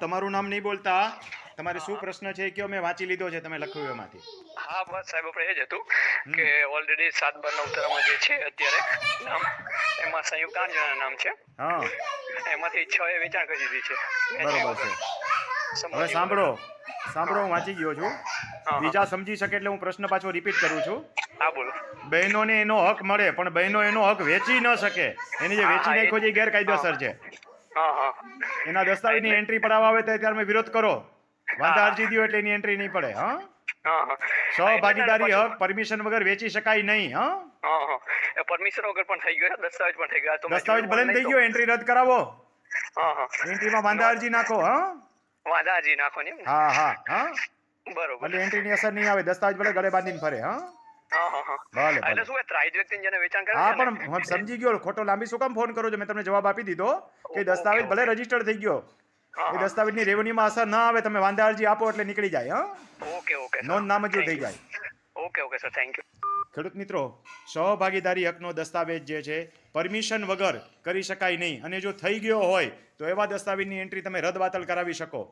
તમારું નામ નહીં બોલતા. તમારે શું પ્રશ્ન છે કયો? મેં વાંચી લીધો છે તમે લખ્યું એમાંથી હા બસ સાહેબ આપણે એ જ હતું કે ઓલરેડી સાત બારના ઉતારામાં જે છે અત્યારે નામ એમાં સંયુક્ત આઠ જણા નામ છે. હા. એમાંથી છ એ વેચાણ કરી દીધી છે. બરોબર છે. હવે સાંભળો. સાંભળો હું વાંચી ગયો છું. બીજા સમજી શકે એટલે હું પ્રશ્ન પાછો રિપીટ કરું છું. હા બોલો. બહેનોને એનો હક મળે પણ બહેનો એનો હક વેચી ન શકે. એની જે વેચી નાખ્યો છે ગેરકાયદેસર છે. એના દસ્તાવેજની એન્ટ્રી પડાવવા આવે તો ત્યારે વિરોધ કરો. વાંધા અરજી દો એટલે એની એન્ટ્રી નહીં પડે હા? સહભાગીદારી હક પરમિશન વગર વેચી શકાય નહીં હા? પરમિશન વગર પણ થઈ ગયો દસ્તાવેજ પણ થઈ ગયા. તો દસ્તાવેજ ભલે થઈ ગયો એન્ટ્રી રદ કરાવો. એન્ટ્રીમાં વાંધા અરજી નાખો હા? વાંધા અરજી નાખો ને? હા હા હા. બરોબર. એટલે એન્ટ્રીની અસર નહીં આવે દસ્તાવેજ ભલે ગળે બાંધીને ફરે હા? ભલે, એટલે શું એ વ્યક્તિ જેને વેચાણ કરે હા પણ હું સમજી ગયો ખોટો લાંબી શું કામ ફોન કરો છો? મેં તમને જવાબ આપી દીધો કે દસ્તાવેજ ભલે રજિસ્ટર થઈ ગયો. એ. દસ્તાવેજની રેવન્યુમાં અસર ના આવે તમે વાંધા અરજી આપો એટલે નીકળી જાય હા? Okay okay. નોંધ નામંજૂર થઈ જાય. Okay okay sir. Thank you ખેડૂત મિત્રો સહભાગીદારી હકનો દસ્તાવેજ જે છે પરમિશન વગર કરી શકાય નહીં. અને જો થઈ ગયો હોય તો એવા દસ્તાવેજની એન્ટ્રી તમે રદ બાતલ કરાવી શકો.